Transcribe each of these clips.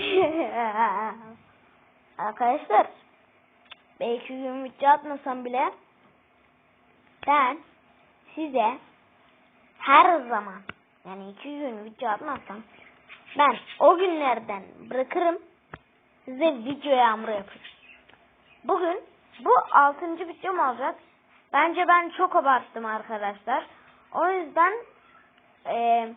Arkadaşlar belki gün video atmasam bile ben size her zaman yani iki gün video atmazsam ben o günlerden bırakırım size video yağmuru yaparım. Bugün bu altıncı videom olacak. Bence ben çok abarttım arkadaşlar. O yüzden eee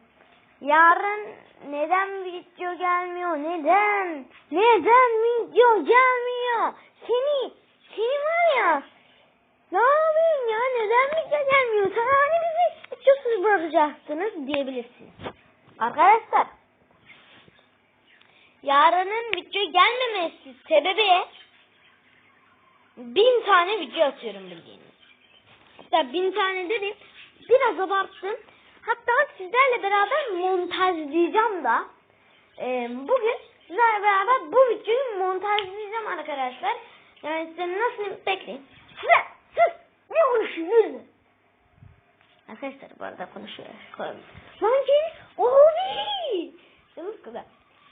yarın neden video gelmiyor? Neden? Neden video gelmiyor? Seni, seni var ya. Ne yapıyorsun ya? Neden video gelmiyor? Sen hani bizi videosuz bırakacaksınız diyebilirsiniz. Arkadaşlar yarının video gelmemesi sebebi bin tane video atıyorum bildiğiniz. Hatta bin tane dedim biraz abarttım. Hatta sizlerle beraber montajlayacağım da. Ee, bugün sizlerle beraber bu videoyu montajlayacağım arkadaşlar. Yani size nasıl bekleyin. Size sus ne konuşuyorsunuz? Arkadaşlar bu arada konuşuyor. Lan gel. Obi. Canım kızlar.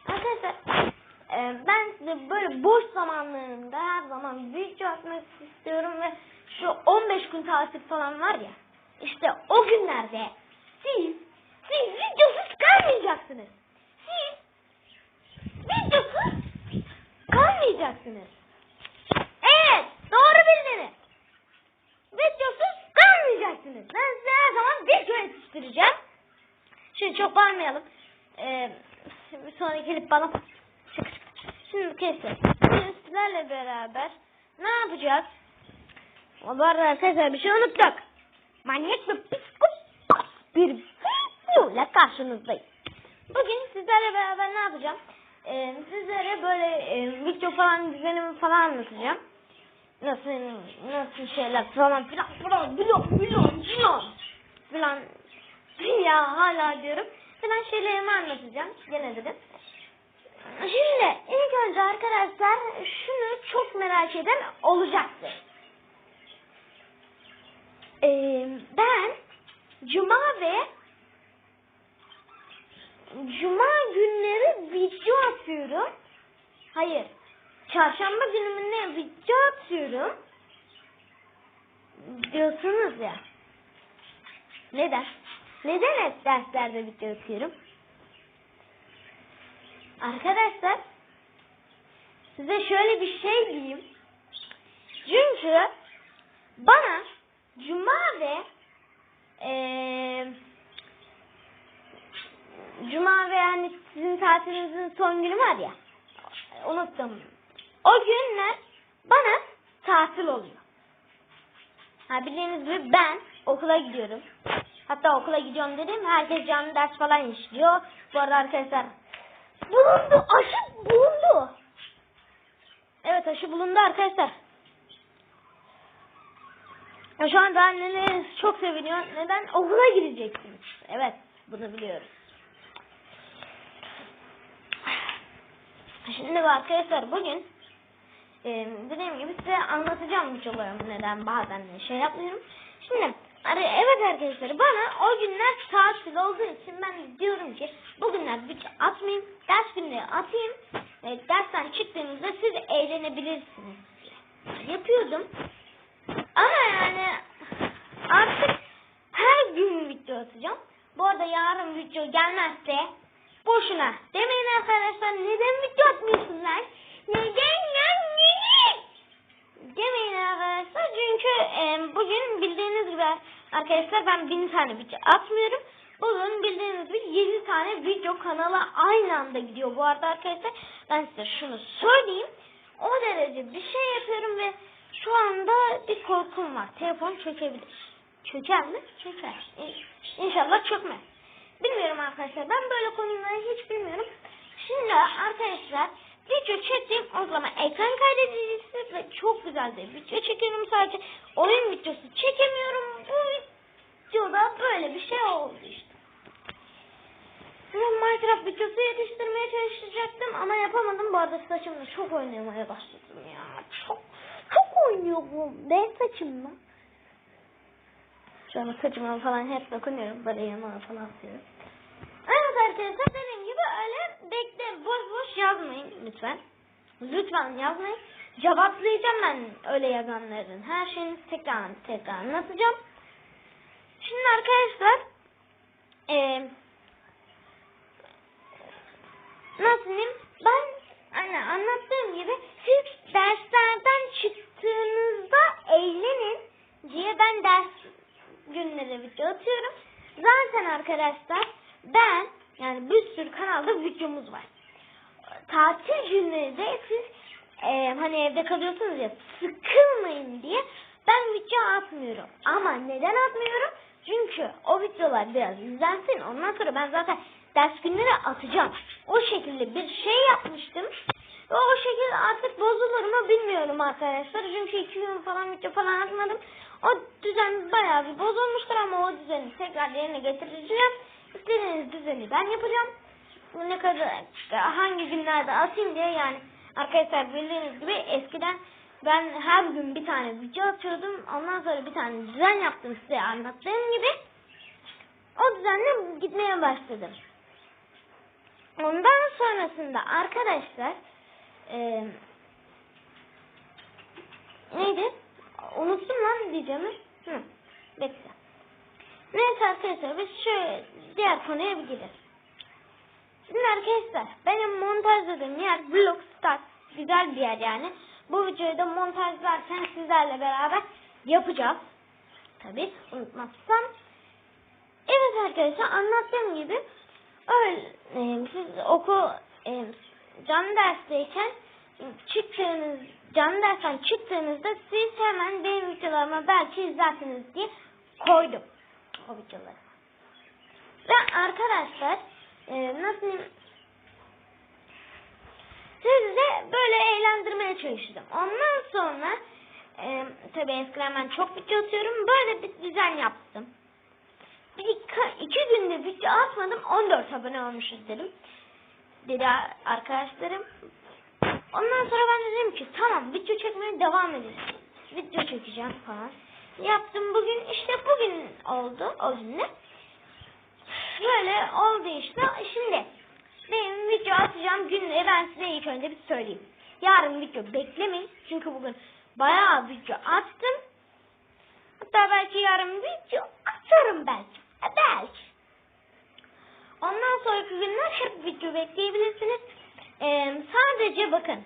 Arkadaşlar e, ben size böyle boş zamanlarımda her zaman video atmak istiyorum ve şu 15 gün tatil falan var ya işte o günlerde siz siz videosuz kalmayacaksınız. Siz videosuz kalmayacaksınız. Evet doğru bildiniz. Videosuz kalmayacaksınız. Ben size her zaman video yetiştireceğim. Şimdi çok bağırmayalım. Ee, bir sonraki gelip bana. Şimdi kesin. Şimdi sizlerle beraber ne yapacağız? Bu arada arkadaşlar bir şey unuttuk. Manyak psikopat bir videoyla karşınızdayım. Bugün sizlerle beraber ne yapacağım? Ee, sizlere böyle e, video falan düzenimi falan anlatacağım. Nasıl nasıl şeyler falan filan filan filan filan filan filan ya hala diyorum filan şeylerimi anlatacağım. Gene dedim. Şimdi ilk önce arkadaşlar şunu çok merak eden olacaktır. Ee, ben Cuma ve Cuma günleri video atıyorum. Hayır. Çarşamba günümüne video atıyorum. Diyorsunuz ya. Neden? Neden hep derslerde video atıyorum? Arkadaşlar size şöyle bir şey diyeyim. Çünkü bana Cuma ve eee Cuma ve yani sizin tatilinizin son günü var ya unuttum. O günler bana tatil oluyor. Ha bildiğiniz gibi ben okula gidiyorum. Hatta okula gidiyorum dedim. Herkes canlı ders falan işliyor. Bu arada arkadaşlar bulundu. Aşı bulundu. Evet aşı bulundu arkadaşlar. Ya şu anda anneleriniz çok seviniyor. Neden? Okula gideceksiniz. Evet bunu biliyoruz. Şimdi arkadaşlar bugün e, dediğim gibi size anlatacağım videolarımı neden bazen şey yapmıyorum. Şimdi ar- evet arkadaşlar bana o günler tatil olduğu için ben diyorum ki bugünler video atmayayım ders günleri atayım e, dersten çıktığınızda siz eğlenebilirsiniz. Yapıyordum. Ama yani artık her gün video atacağım. Bu arada yarın video gelmezse boşuna demeyin arkadaşlar neden video atmıyorsunlar? Neden ya neden? Demeyin arkadaşlar çünkü e, bugün bildiğiniz gibi arkadaşlar ben bin tane video atmıyorum. Bugün bildiğiniz gibi 7 tane video kanala aynı anda gidiyor. Bu arada arkadaşlar ben size şunu söyleyeyim. O derece bir şey yapıyorum ve bir korkum var. Telefon çökebilir. Çöker mi? Çöker. İn- İnşallah çökmez. Bilmiyorum arkadaşlar. Ben böyle konuları hiç bilmiyorum. Şimdi arkadaşlar video çektiğim uygulama ekran kaydedicisi ve çok güzel bir video çekiyorum sadece. Oyun videosu çekemiyorum. Bu videoda böyle bir şey oldu işte. Ben Minecraft videosu yetiştirmeye çalışacaktım ama yapamadım. Bu arada saçımla çok oynamaya başladım ya. Çok çok oynuyorum. Ben saçımla. Şu an saçıma falan hep dokunuyorum. Böyle yanıma falan atıyorum. Evet arkadaşlar dediğim gibi öyle bekle boş boş yazmayın. lütfen. Lütfen yazmayın. Cevaplayacağım ben öyle yazanların. Her şeyini tekrar tekrar anlatacağım. Şimdi arkadaşlar eee nasıl diyeyim? Ben hani anlattığım gibi siz derslerden çıktığınızda eğlenin diye ben ders günleri video atıyorum. Zaten arkadaşlar ben yani bir sürü kanalda videomuz var. Tatil günleri de siz e, hani evde kalıyorsunuz ya sıkılmayın diye ben video atmıyorum. Ama neden atmıyorum? Çünkü o videolar biraz izlensin. Ondan sonra ben zaten ders günleri atacağım. O şekilde bir şey yapmıştım. Ve o şekilde artık bozulur mu bilmiyorum arkadaşlar. Çünkü iki gün falan video falan atmadım. O düzen bayağı bir bozulmuştur ama o düzeni tekrar yerine getireceğim. İstediğiniz düzeni ben yapacağım. Bu ne kadar hangi günlerde atayım diye yani arkadaşlar bildiğiniz gibi eskiden ben her gün bir tane video atıyordum. Ondan sonra bir tane düzen yaptım size anlattığım gibi. O düzenle gitmeye başladım. Ondan sonrasında arkadaşlar eee neydi? Unuttum lan diyeceğimi. Hı, bekle. Neyse arkadaşlar biz şöyle diğer konuya bir gidelim. Şimdi arkadaşlar benim montajladığım yer Blogstar. Güzel bir yer yani. Bu videoyu da montajlarken sizlerle beraber yapacağız. Tabi unutmazsam. Evet arkadaşlar anlattığım gibi öyle e, siz okul e, canlı dersteyken çıktığınız canlı dersten çıktığınızda siz hemen benim videolarıma belki izlersiniz diye koydum o videoları. Ve arkadaşlar e, nasıl diyeyim, sizi böyle eğlendirmeye çalıştım. Ondan sonra e, tabii eskiden ben çok video atıyorum. Böyle bir düzen yaptım. Bir iki, iki günde video atmadım. 14 abone olmuşuz dedim. Dedi arkadaşlarım. Ondan sonra ben dedim ki tamam video çekmeye devam edeceğim. Video çekeceğim falan. Yaptım bugün işte bugün oldu o günde. Böyle oldu işte. Şimdi benim video atacağım günleri ben size ilk önce bir söyleyeyim. Yarın video beklemeyin. Çünkü bugün bayağı video attım. Hatta belki yarın video atarım belki. E, belki. Ondan sonraki günler hep video bekleyebilirsiniz. Ee, sadece bakın.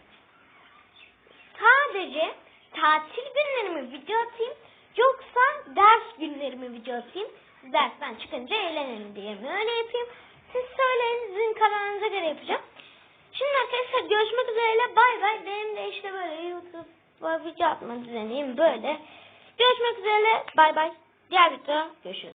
Sadece tatil günlerimi video atayım. Yoksa ders günlerimi video atayım. Dersten çıkınca eğlenelim diye mi öyle yapayım? Siz söyleyin sizin kararınıza göre yapacağım. Şimdi arkadaşlar görüşmek üzere bay bay. Benim de işte böyle YouTube video atma düzeniyim böyle. Görüşmek üzere bay bay. Diğer videoda görüşürüz.